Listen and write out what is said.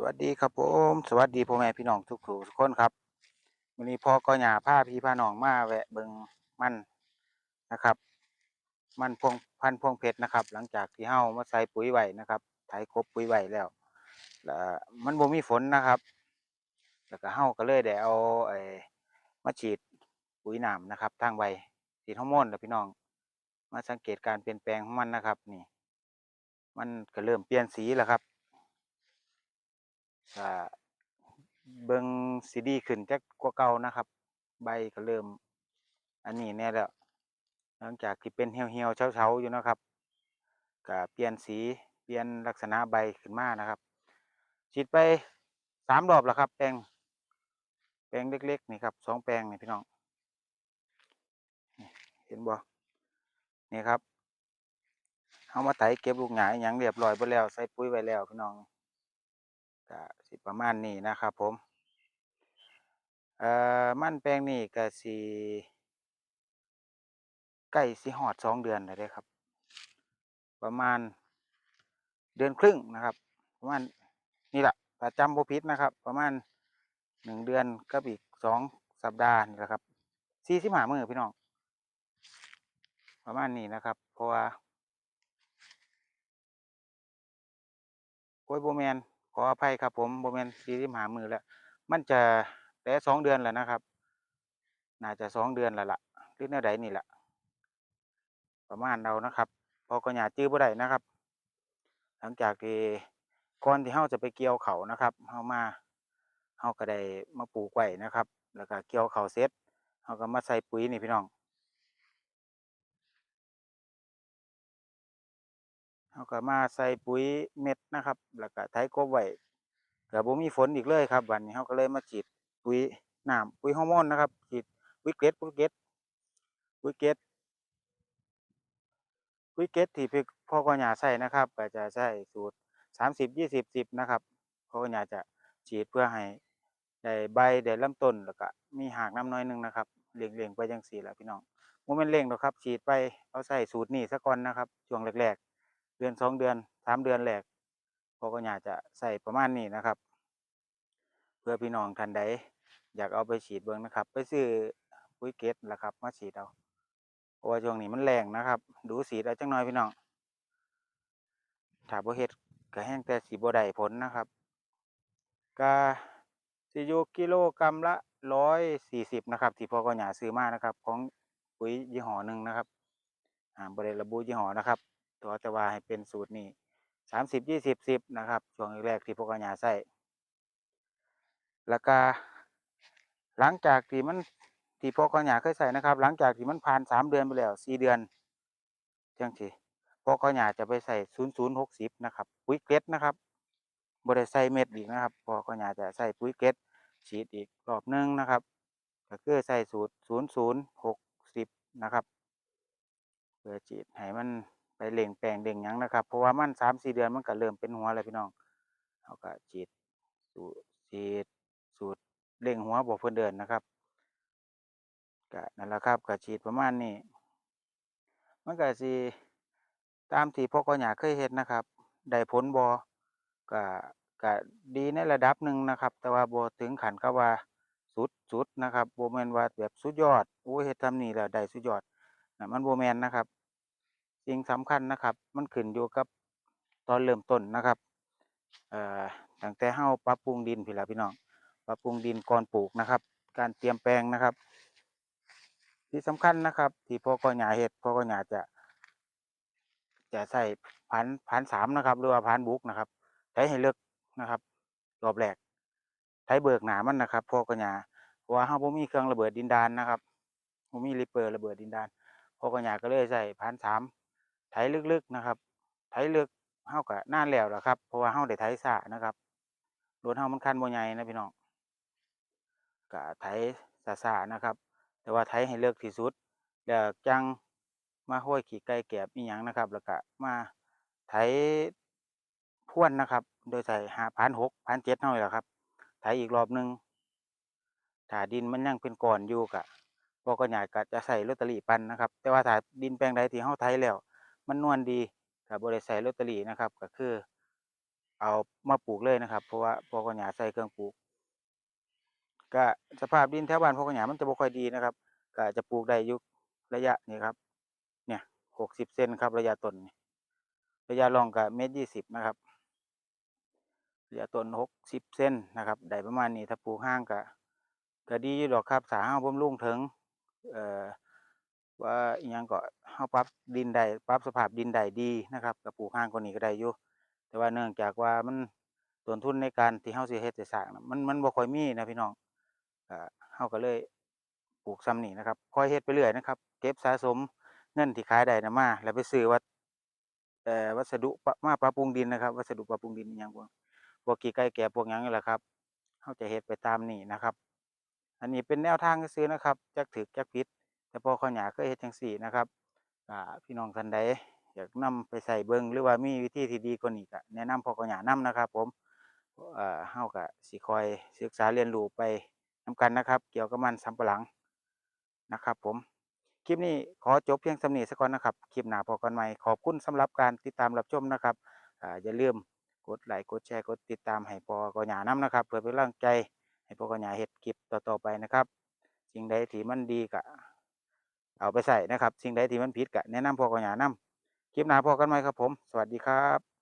สวัสดีครับผมสวัสดีพ่อแม่พี่น้องทุกทุกคนครับวันนี้พ่อก็หยาผ้าพี่พาน้องมาแวะเบิงมันนะครับ มันพวงพันพวงเพชรนะครับ หลังจากที่เฮามาใส่ปุ๋ยไว้นะครับไถกบปุ๋ยไว้แล้วแล้วมันบ่มีฝนนะครับ แล้วก็เฮาก็เลยได้เอาไอ้มาฉีดปุ๋ยน้ำนะครับทางใบฉีดฮอร์โมนแล้วพี่น้อง มาสังเกตการเปลี่ยนแปลงของมันนะครับ นี่ มันก็เริ่มเปลี่ยนสีแล้วครับ ก็เบิ่งสีดีขึ้นจากกว่าเก่านะครับ ใบก็เริ่ม อันนี้แน่แล้ว หลังจากที่เป็นเหี่ยวๆเฉาๆอยู่นะครับก็เปลี่ยนสีเปลี่ยนลักษณะใบขึ้นมานะครับฉีดไปสามรอบแล้วครับ แปลง แปลงเล็ก ๆ นี่ครับสองแปลงนี่พี่น้องเห็นบ่นี่ครับเอามาไถเก็บลูกหงายอย่างเรียบร้อยไปแล้ว ใส่ปุ๋ยไว้แล้วพี่น้อง ก็สิประมาณนี้นะครับผม เอ่อ มันแปลงนี้ก็สิใกล้สิฮอดสองเดือนแล้วเด้ครับ ประมาณเดือนครึ่งนะครับ ประมาณนี่แหละถ้าจำโบ่ผิดนะครับ ประมาณหนึ่งเดือนกับอีกสองสัปดาห์นี่แหละครับสี่สิบห้ามือพี่น้อง ประมาณนี้นะครับ เพราะว่าโอ้ยโบแมน ออภัยครับผมโบแมนสี่สิบหามือแล้ว มันจะแต่สองเดือนแล้วนะครับ น่าจะสองเดือนแล้วล่ะหรือแนวใดนี่แหละประมาณเรานะครับพอก็อย่าจื้อบ่ได้นะครับ หลังจากที่ก่อนที่เฮาจะไปเกี่ยวเขานะครับเฮามาเฮาก็ได้มาปลูกไว้นะครับ แล้วก็เกี่ยวเขาเสร็จเฮาก็มาใส่ปุ๋ยนี่พี่น้อง เราก็มาใส่ปุ๋ยเม็ดนะครับ แล้วก็ไถกบไว้ก็บ่มีฝนอีกเลยครับวันนี้เราก็เลยมาฉีดปุ๋ยน้ำปุ๋ยฮอร์โมนนะครับฉีดปุ๋ยเกล็ดปุ๋ยเกล็ดปุ๋ยเกล็ดปุ๋ยเกล็ดที่พ่อก็อยาใส่นะครับก็จะใช้สูตรสามสิบยี่สิบสิบนะครับพ่อก็อยาจะฉีดเพื่อให้ได้ใบได้ลำต้นแล้วก็มีหากน้ำน้อยหนึงนะครับเลี้ยงๆไปจังสี่แหละพี่น้องโมเมนเร่งหรอกครับ ฉีดไปเอาใส่สูตรนี้ซะก่อนนะครับช่วงแรกๆ เดือนสองเดือนสามเดือนแรกพอก็อยากจะใส่ประมาณนี้นะครับ เพื่อพี่น้องท่านใดอยากเอาไปฉีดเบิ่งนะครับ ไปซื้อปุ๋ยเกตล่ะครับ มาฉีดเอาเพราะว่าช่วงนี้มันแรงนะครับ ดูสีเอาจังหน่อยพี่น้องถ้าบ่เฮ็ดก็แห้งแต่สีบ่ได้ผลนะครับก็สิอยู่กิโลกรัมละร้อยสี่สิบนะครับ ที่พ่อก็อยากซื้อมานะครับ ของปุ๋ยยี่ห้อหนึ่งนะครับอ่าบริระบุยี่ห้อนะครับ ตัวแต่ว่าให้เป็นสูตรนี้สามสิบยี่สิบสิบนะครับ ช่วงแรกที่พวกอาญาใส่แล้วก็หลังจากที่มันที่พวกอาญาเคยใส่นะครับ หลังจากที่มันผ่านสามเดือนไปแล้วสี่เดือนจังทีพวกอาญาจะไปใส่ศูนย์ศูนย์หกสิบนะครับปุ๋ยเกล็ดนะครับบริใส่เม็ดอีกนะครับพวกอาญาจะใส่ปุ๋ยเกล็ดฉีดอีกรอบหนึงนะครับก็คือใส่สูตรศูนย์ศูนย์หกสิบนะครับเพื่อฉีดให้มัน ไปเล่งแปลงเล่งยังนะครับ เพราะว่ามันสามสี่เดือนมันก็เริ่มเป็นหัวแล้วพี่น้องเขาก็ฉีดสูตรฉีดสูตรเล่งหัวบอกเพื่อนเดินนะครับก็นั่นแหละครับก็ฉีดประมาณนี้มันก็สิตามที่พ่อก็อยากเคยเห็นนะครับ ได้ผลบอก็ก็ดีในระดับหนึ่งนะครับ แต่ว่าบ่ถึงขันกับว่าสุดสุดนะครับบ่แมนว่าแบบสุดยอดโอ้ยเฮ็ดทำนี่แล้วได้สุดยอดนะมันโบแมนนะครับ สิ่งสำคัญนะครับ มันขึ้นอยู่กับตอนเริ่มต้นนะครับเอ่อตั้งแต่เฮาปรับปรุงดินพี่ละพี่น้องปรับปรุงดินก่อนปลูกนะครับ การเตรียมแปลงนะครับ ที่สำคัญนะครับ ที่พ่อก็หยาเห็ดพ่อก็หยาจะ จะใส่พันพันสามนะครับ หรือว่าพันบุกนะครับใช้ให้เลือกนะครับรอบแรกใช้เบิกหนามันนะครับพ่อก็หยาว่าเฮาบ่มีเครื่องระเบิดดินดานนะครับบ่มีริปเปอร์ระเบิดดินดานพ่อก็อยาก็เลยใส่พันสาม ไถลึกๆนะครับ ไถลึกเฮาก็นานแล้วละครับ เพราะว่าเฮาได้ไถซ่านะครับรถเฮามันคันบ่ใหญ่นะพี่น้องก็ไถซ่าๆนะครับ แต่ว่าไถให้เลิกที่สุดแล้วจังมาห้อยขี่ไก่แกบอีหยังนะครับ แล้วก็มาไถพ่วนนะครับ โดยใส่หาพันหกพันเจ็ดเท่าไหร่ละครับ ไถอีกรอบหนึ่งถ้าดินมันยังเป็นก้อนอยู่กะพอก็อยากก็จะใส่ลอตเตอรี่ปันนะครับ แต่ว่าถ้าดินแปลงใดที่เฮาไถแล้ว มันนวลดีก็บ่ได้ใส่ลอตเตอรี่นะครับ ก็คือ เอามาปลูกเลยนะครับ เพราะว่าพอกหญ้าใส่เครื่องปลูก ก็สภาพดินแถวบ้านพอกหญ้ามันจะบ่ค่อยดีนะครับ ก็จะปลูกได้อยู่ระยะนี่ครับ เนี่ยหกสิบเซนครับ ระยะต้นระยะรองก็เมตรยี่สิบนะครับ ระยะต้นหกสิบเซนนะครับได้ประมาณนี้ถ้าปลูกห่างก็ก็ดีอยู่ดอกครับสาเฮาบำรุงถึง เอ่อ ว่าอิหยังก็เฮาปรับดินได้ปรับสภาพดินได้ดีนะครับก็ปลูกห่างกว่านี้ก็ได้อยู่แต่ว่าเนื่องจากว่ามันต้นทุนในการที่เฮาสิเฮ็ดสิสร้างน่ะมันมันบ่ค่อยมีนะพี่น้องก็เฮาก็เลยปลูกซ้ำนี่นะครับค่อยเฮ็ดไปเรื่อยนะครับ เก็บสะสมเงินที่ขายได้นะมา แล้วไปซื้อวัสเอ่อวัสดุปะมาปรับปรุงดินนะครับ วัสดุปรับปรุงดินอิหยังพวกพวกขี้ไก่แกะพวกหยังนี่แหละครับเฮาจะเฮ็ดไปตามนี้นะครับ อันนี้เป็นแนวทางซื่อนะครับจักถูกจักผิด แต่พอข้าวหญ้าเคยเฮ็ดจังซี่นะครับอ่าพี่น้องท่านใดอยากนำไปใส่เบิงหรือว่ามีวิธีที่ดีกว่านี้ก็แนะนำพอข้าวหญ้านํนะครับ ผมเอ่อเฮาก็สิคอยศึกษาเรียนรู้ไปนํกันนะครับ เกี่ยวกับมันสำปะหลังนะครับ ผมคลิปนี้ขอจบเพียงส่ำนี้ซะก่อนนะครับคลิปหน้าพบกันใหม่ขอบคุณสำหรับการติดตามรับชมนะครับอ่าอย่าลืมกดไลค์กดแชร์กดติดตามให้พอข้าวหญ้านํนะครับ เพื่อเป็นกำลังใจให้พอข้าวหญ้าเฮ็ดคลิปต่อๆไปนะครับสิ่งใดที่มันดีก็ เอาไปใส่นะครับ สิ่งใดที่มันผิดก็แนะนำพ่อกับหญ้านํคลิปหน้าพบกันไหมครับผม สวัสดีครับ